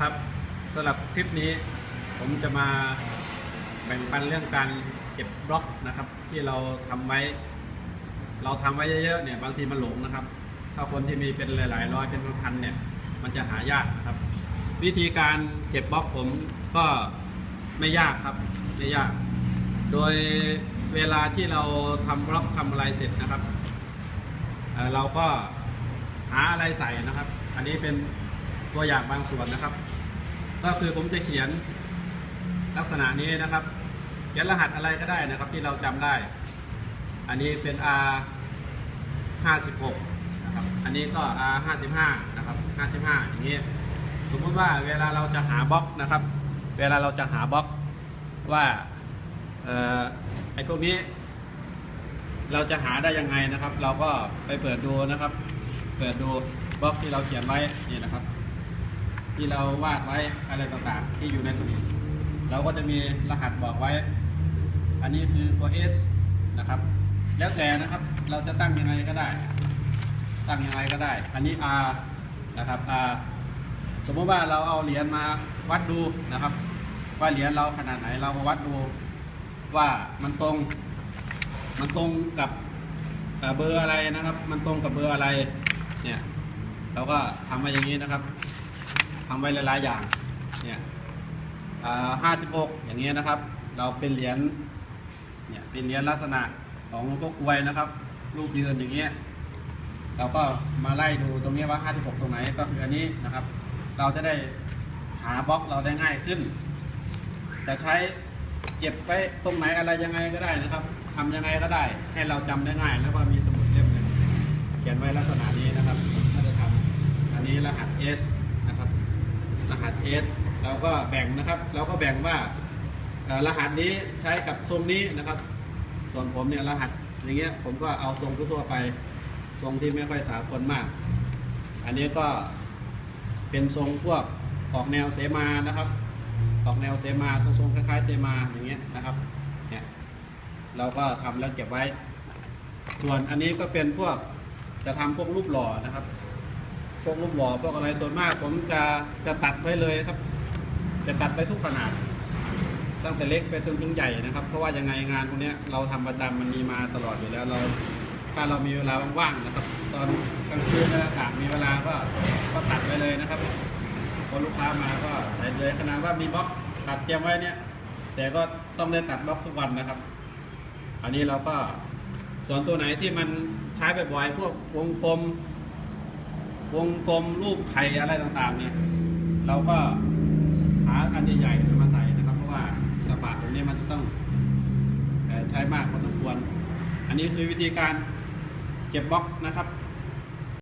ครับสำหรับคลิปนี้ผมจะมาแบ่งปันเรื่องการเก็บบล็อกนะครับ ที่เราทำไว้ เราทำไว้เยอะๆเนี่ยบางทีมันหลงนะครับ ถ้าคนที่มีเป็นหลายๆร้อยเป็นพันเนี่ย มันจะหายากนะครับ วิธีการเก็บบล็อกผมก็ไม่ยากครับไม่ยาก โดยเวลาที่เราทำบล็อกทำอะไรเสร็จนะครับเเราก็หาอะไรใส่นะครับ อันนี้เป็น ตัวอย่างบางส่วนนะครับ ก็คือผมจะเขียนลักษณะนี้นะครับ เขียนรหัสอะไรก็ได้นะครับที่เราจำได้ อันนี้เป็น R 56นะครับ อันนี้ก็ R 55นะครับ55อย่างนี้สมมุติว่าเวลาเราจะหาบล็อกนะครับ เวลาเราจะหาบล็อกว่าออไอ้พวกนี้ เราจะหาได้ยังไงนะครับ เราก็ไปเปิดดูนะครับ เปิดดูบล็อกที่เราเขียนไว้นี่นะครับ ที่เราวาดไว้อะไรต่างๆ ที่อยู่ในสมุดเราก็จะมีรหัสบอกไว้ อันนี้คือตัว S นะครับ แล้วแต่นะครับเราจะตั้งยังไงก็ได้ ตั้งยังไงก็ได้ อันนี้ R นะครับ R สมมติว่าเราเอาเหรียญมาวัดดูนะครับ ว่าเหรียญเราขนาดไหนเรามาวัดดูว่ามันตรง มันตรงกับเบอร์อะไรนะครับ มันตรงกับเบอร์อะไรเนี่ยเราก็ทำไว้อย่างนี้นะครับ ทำไว้หลายๆอย่างเนี่ยห้าสิบหกอย่างเงี้ยนะครับ เราเป็นเหรียญเนี่ยเป็นเหรียญลักษณะของหลวงพ่อกลวยนะครับ รูปยืนอย่างเงี้ยเราก็มาไล่ดูตรงนี้ว่า 56 ตรงไหนก็คืออันนี้นะครับ เราจะได้หาบล็อกเราได้ง่ายขึ้น จะใช้เก็บไว้ตรงไหนอะไรยังไงก็ได้นะครับทำยังไงก็ได้ ให้เราจำได้ง่าย แล้วก็มีสมุดเล่มหนึ่งเขียนไว้ลักษณะนี้นะครับผมก็จะทำอันนี้รหัส S นะครับรหัส S เราก็แบ่งนะครับ เราก็แบ่งว่ารหัสนี้ใช้กับทรงนี้นะครับ ส่วนผมเนี่ยรหัสอย่างเงี้ยผมก็เอาทรงทั่วไปทรงที่ไม่ค่อยสากลมาก อันนี้ก็เป็นทรงพวกออกแนวเสมานะครับออกแนวเสมาทรงๆคล้ายๆเสมาอย่างเงี้ยนะครับเนี่ยเราก็ทำแล้วเก็บไว้ ส่วนอันนี้ก็เป็นพวกจะทำพวกรูปหล่อนะครับ พวกรูปหล่อพวกอะไรส่วนมาก ผมจะจะตัดไว้เลยครับ จะตัดไปทุกขนาด ตั้งแต่เล็กไปจนถึงใหญ่นะครับ เพราะว่ายังไงงานพวกเนี้ยเราทำประจำมันมีมาตลอดอยู่แล้วเราถ้าเรามีเวลาว่างๆนะครับ ตอนกลางคืนนะอากาศมีเวลาก็ก็ตัดไปเลยนะครับพอลูกค้ามาก็ใส่เลยขนาดว่ามีบล็อกตัดเตรียมไว้เนี่ยแต่ก็ต้องได้ตัดบล็อกทุกวันนะครับ อันนี้เราก็ส่วนตัวไหนที่มันใช้บ่อยๆพวกวงกลม วงกลมรูปไข่อะไรต่างๆเนี่ยเราก็หาอันใหญ่ๆมาใส่นะครับ เพราะว่ากระบะตรงนี้มันต้องใช้มากพอสมควร อันนี้คือวิธีการเก็บบล็อกนะครับ